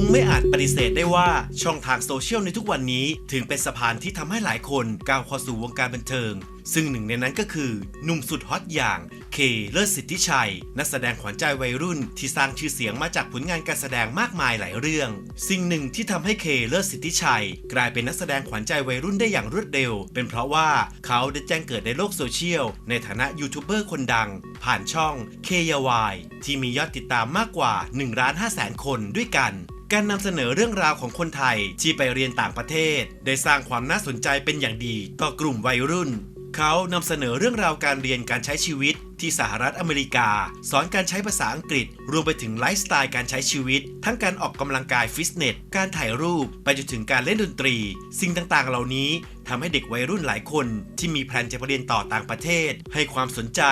งไม่อาจปฏิเสธได้ว่าช่องทางโซเชียลในทุกวันนี้ถึงเป็นสะพานที่ทำให้หลายคนก้าวเข้าสู่วงการบันเทิง ซึ่งหนึ่งในนั้นก็คือหนุ่มสุดฮอตอย่างเคเลิศสิทธิชัย นักแสดงขวัญใจวัยรุ่นที่สร้างชื่อเสียงมาจากผลงานการแสดงมากมายหลายเรื่อง สิ่งหนึ่งที่ทำให้เคเลิศสิทธิชัย กลายเป็นนักแสดงขวัญใจวัยรุ่นได้อย่างรวดเร็ว เป็นเพราะว่าเขาได้แจ้งเกิดในโลกโซเชียล ในฐานะยูทูบเบอร์คนดัง ผ่านช่องเคยาวายที่มียอดติดตามมากกว่า1ล้าน5แสนคนด้วยกันการนำเสนอเรื่องราวของคนไทยที่ไปเรียนต่างประเทศ ได้สร้างความน่าสนใจเป็นอย่างดีต่อกลุ่มวัยรุ่น เขานำเสนอเรื่องราวการเรียนการใช้ชีวิตที่สหรัฐอเมริกา สอนการใช้ภาษาอังกฤษ รวมไปถึงไลฟ์สไตล์การใช้ชีวิต ทั้งการออกกำลังกายฟิตเนส การถ่ายรูป ไปจนถึงการเล่นดนตรี สิ่งต่างๆ เหล่านี้ทำให้เด็กวัยรุ่นหลายคน ที่มีแพลนจะไปเรียนต่อต่างประเทศ ให้ความสนใจ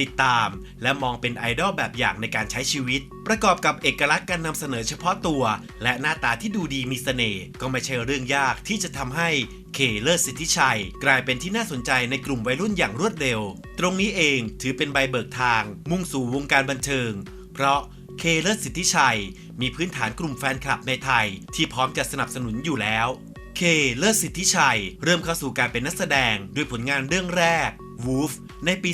ติดตาม และมองเป็นไอดอลแบบอย่างในการใช้ชีวิต ประกอบกับเอกลักษณ์การนำเสนอเฉพาะตัว และหน้าตาที่ดูดีมีเสน่ห์ก็ไม่ใช่เรื่องยากที่จะทำให้ เคเลิศสิทธิชัย กลายเป็นที่น่าสนใจในกลุ่มวัยรุ่นอย่างรวดเร็ว ตรงนี้เองถือเป็นใบเบิกทาง มุ่งสู่วงการบันเทิง เพราะเคเลิศสิทธิชัย มีพื้นฐานกลุ่มแฟนคลับในไทย ที่พร้อมจะสนับสนุนอยู่แล้วเคเลิศสิทธิชัย เริ่มเข้าสู่การเป็นนักแสดงด้วยผลงานเรื่องแรก Wolf ในปี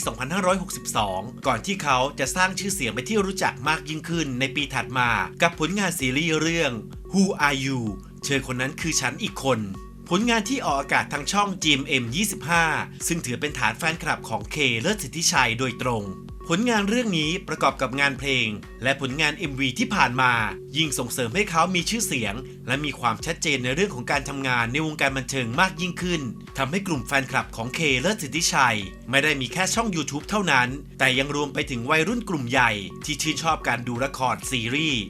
2562 ก่อนที่เขาจะสร้างชื่อเสียงไปที่รู้จักมากยิ่งขึ้นในปีถัดมา กับผลงานซีรีส์เรื่อง Who Are You เธอคนนั้นคือฉันอีกคน ผลงานที่ออกอากาศทางช่อง GMM 25 ซึ่งถือเป็นฐานแฟนคลับของเคเลิศสิทธิชัยโดยตรง ผลงานเรื่องนี้ประกอบกับงานเพลง และผลงาน MV ที่ผ่านมา ยิ่งส่งเสริมให้เขามีชื่อเสียง และมีความชัดเจนในเรื่องของการทำงานในวงการบันเทิงมากยิ่งขึ้นทำให้กลุ่มแฟนคลับของเคเลิศสิทธิชัย ไม่ได้มีแค่ช่อง YouTube เท่านั้น แต่ยังรวมไปถึงวัยรุ่นกลุ่มใหญ่ ที่ชื่นชอบการดูละครซีรีส์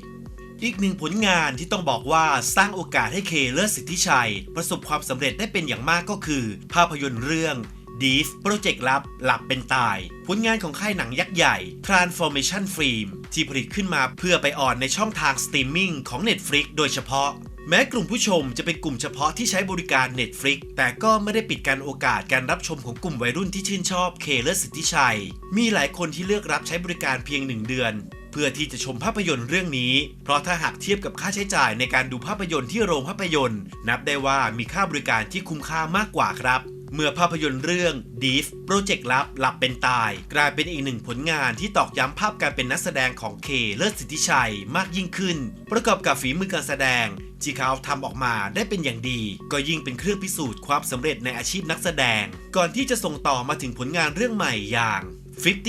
อีกหนึ่งผลงานที่ต้องบอกว่าสร้างโอกาสให้เคเลิศสิทธิชัย ประสบความสำเร็จได้เป็นอย่างมากก็คือ ภาพยนตร์เรื่อง Deep โปรเจกต์ลับ หลับเป็นตาย ผลงานของค่ายหนังยักษ์ใหญ่ Transformation Film ที่ผลิตขึ้นมาเพื่อไปออนในช่องทางสตรีมมิ่งของ Netflix โดยเฉพาะ แม้กลุ่มผู้ชมจะเป็นกลุ่มเฉพาะที่ใช้บริการ Netflix แต่ก็ไม่ได้ปิดการโอกาสการรับชมของกลุ่มวัยรุ่นที่ชื่นชอบเคเลิศสิทธิชัย มีหลายคนที่เลือกรับใช้บริการเพียงหนึ่งเดือน เพื่อที่จะชมภาพยนตร์เรื่องนี้ เพราะถ้าหากเทียบกับค่าใช้จ่ายในการดูภาพยนตร์ที่โรงภาพยนตร์ นับได้ว่ามีค่าบริการที่คุ้มค่ามากกว่าครับเมื่อภาพยนตร์เรื่อง Deep โปรเจกต์ลับ หลับเป็นตาย กลายเป็นอีกหนึ่งผลงานที่ตอกย้ำภาพการเป็นนักแสดงของเคเลิศสิทธิชัยมากยิ่งขึ้น ประกอบกับฝีมือการแสดงที่เขาทำออกมาได้เป็นอย่างดี ก็ยิ่งเป็นเครื่องพิสูจน์ความสำเร็จในอาชีพนักแสดง ก่อนที่จะส่งต่อมาถึงผลงานเรื่องใหม่อย่าง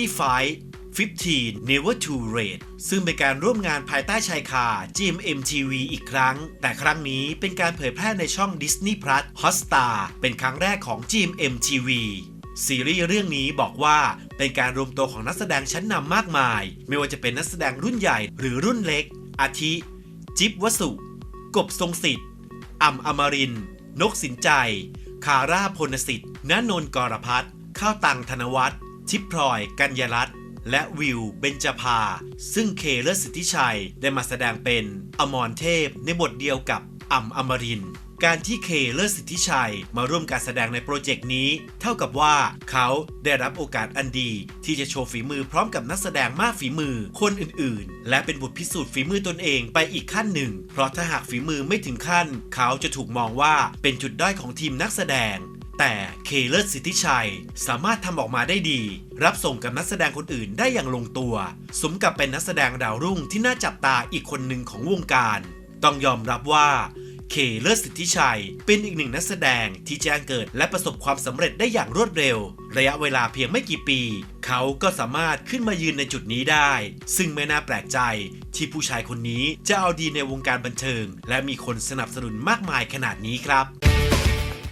55 15 Never Too Late ซึ่งเป็นการร่วมงานภายใต้ชายคา GMM TV อีกครั้ง แต่ครั้งนี้เป็นการเผยแพร่ในช่อง Disney Plus Hotstar เป็นครั้งแรกของ GMM TV ซีรีส์เรื่องนี้บอกว่าเป็นการรวมตัวของนักแสดงชั้นนำมากมาย ไม่ว่าจะเป็นนักแสดงรุ่นใหญ่หรือรุ่นเล็ก อาทิ จิ๊บวสุ กบทรงสิทธิ์อ่ำอมริน นกสินใจ คาร่าพลสิทธิ์ณนนกรพัฒน์ข้าวตังธนวัฒน์ชิปพลอย กัญญรัตน์ และวิวเบญจภา ซึ่งเคเลศสิทธิชัยได้มาแสดงเป็นอมรเทพในบทเดียวกับอ่ำอมรินการที่เคเลิศสิทธิชัยมาร่วมการแสดงในโปรเจกต์นี้ เท่ากับว่าเขาได้รับโอกาสอันดี ที่จะโชว์ฝีมือพร้อมกับนักแสดงมากฝีมือคนอื่นๆ และเป็นบทพิสูจน์ฝีมือตนเองไปอีกขั้นหนึ่ง เพราะถ้าหากฝีมือไม่ถึงขั้น เขาจะถูกมองว่าเป็นจุดด้อยของทีมนักแสดง แต่เคเลิศสิทธิชัย สามารถทำออกมาได้ดี รับส่งกับนักแสดงคนอื่นได้อย่างลงตัว สมกับเป็นนักแสดงดาวรุ่งที่น่าจับตาอีกคนหนึ่งของวงการ ต้องยอมรับว่าเคเลิศสิทธิชัย เป็นอีกหนึ่งนักแสดงที่แจ้งเกิดและประสบความสำเร็จได้อย่างรวดเร็ว ระยะเวลาเพียงไม่กี่ปี เขาก็สามารถขึ้นมายืนในจุดนี้ได้ ซึ่งไม่น่าแปลกใจ ที่ผู้ชายคนนี้จะเอาดีในวงการบันเทิง และมีคนสนับสนุนมากมายขนาดนี้ครับ